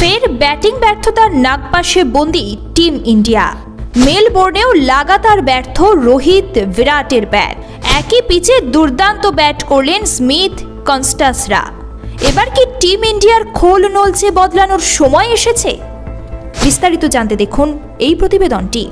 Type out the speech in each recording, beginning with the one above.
ফের ব্যাটিং ব্যর্থতার নাগপাশে বন্দি টিম ইন্ডিয়া। মেলবোর্নেও লাগাতার ব্যর্থ রোহিত বিরাটের ব্যাট। একই পিচে দুর্দান্ত ব্যাট করলেন স্মিথ কনস্টাসরা। এবার কি টিম ইন্ডিয়ার খোল নলচে বদলানোর সময় এসেছে? বিস্তারিত জানতে দেখুন এই প্রতিবেদনটি।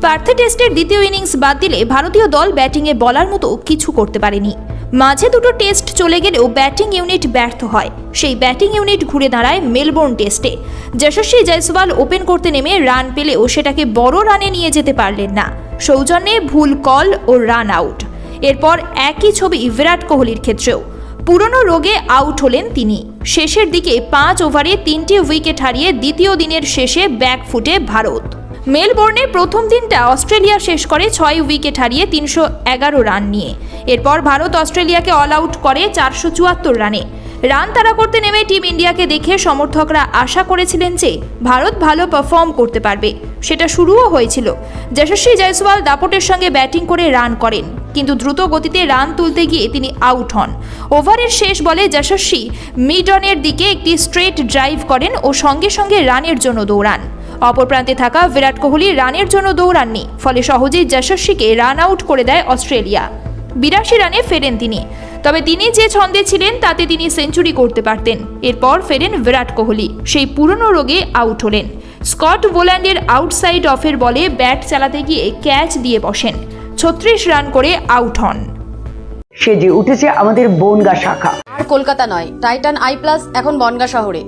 পার্থে টেস্টের দ্বিতীয় ইনিংস বাদ দিলে ভারতীয় দল ব্যাটিংয়ে বলার মতো কিছু করতে পারেনি। মাঝে দুটো টেস্ট চলে গেলেও ব্যাটিং ইউনিট ব্যর্থ হয়। সেই ব্যাটিং ইউনিট ঘুরে দাঁড়ায় মেলবোর্ন টেস্টে। যশস্বী জয়সওয়াল ওপেন করতে নেমে রান পেলেও সেটাকে বড় রানে নিয়ে যেতে পারলেন না। সৌজন্যে ভুল কল ও রান আউট। এরপর একই ছবি বিরাট কোহলির ক্ষেত্রেও। পুরনো রোগে আউট হলেন তিনি। শেষের দিকে পাঁচ ওভারে তিনটি উইকেট হারিয়ে দ্বিতীয় দিনের শেষে ব্যাক ফুটে ভারত। মেলবোর্নে প্রথম দিনটা অস্ট্রেলিয়া শেষ করে ছয় উইকেট হারিয়ে তিনশো এগারো রান নিয়ে। এরপর ভারত অস্ট্রেলিয়াকে অল আউট করে চারশো চুয়াত্তর রানে। রান তাড়া করতে নেমে টিম ইন্ডিয়াকে দেখে সমর্থকরা আশা করেছিলেন যে ভারত ভালো পারফর্ম করতে পারবে। সেটা শুরুও হয়েছিল। যশস্বী জয়সওয়াল দাপটের সঙ্গে ব্যাটিং করে রান করেন, কিন্তু দ্রুত গতিতে রান তুলতে গিয়ে তিনি আউট হন। ওভারের শেষ বলে যশস্বী মিডনের দিকে একটি স্ট্রেট ড্রাইভ করেন ও সঙ্গে সঙ্গে রানের জন্য দৌড়ান। অপর প্রান্তে থাকা বিরাট কোহলি রানের জন্য দৌড়াননি ফলে সহজেই যশস্বীকে রান আউট করে দেয় অস্ট্রেলিয়া। বিরাশি রানে ফেরেন তিনি। তবে তিনি যে ছন্দে ছিলেন তাতে তিনি সেঞ্চুরি করতে পারতেন। এরপর ফেরেন বিরাট কোহলি সেই পুরনো রোগে আউট হলেন। স্কট বোল্যান্ডের আউটসাইড অফের বলে ব্যাট চালাতে গিয়ে ক্যাচ দিয়ে বসেন। ছত্রিশ রান করে আউট হন। সেজে উঠেছে আমাদের বনগা শাখা। আর কলকাতা নয় টাইটান আই প্লাস এখন বনগা শহরে।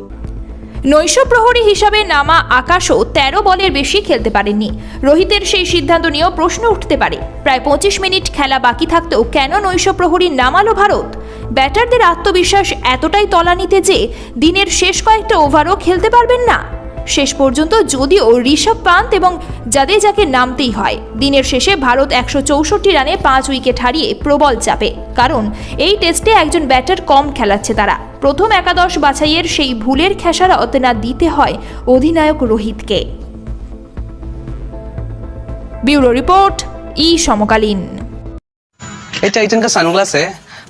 নৈশ প্রহরী হিসাবে নামা আকাশও তেরো বলের বেশি খেলতে পারেননি রোহিতের সেই সিদ্ধান্ত নিয়েও প্রশ্ন উঠতে পারে। প্রায় পঁচিশ মিনিট খেলা বাকি থাকতেও কেন নৈশ প্রহরী নামালো ভারত? ব্যাটারদের আত্মবিশ্বাস এতটাই তলানিতে যে দিনের শেষ কয়েকটা ওভারও খেলতে পারবেন না। শেষ পর্যন্ত যদিও ঋষভ পান্ত এবং জাদেজাকে নামতেই হয় দিনের শেষে ভারত একশো চৌষট্টি রানে পাঁচ উইকেট হারিয়ে প্রবল চাপে কারণ এই টেস্টে একজন ব্যাটার কম খেলাচ্ছে তারা প্রথম একাদশ বাছাইয়ের সেই ভুলের খেসারত না দিতে হয় অধিনায়ক রোহিতকে ব্যুরো রিপোর্ট ই সমকালীন ये टाइटन का सनग्लास है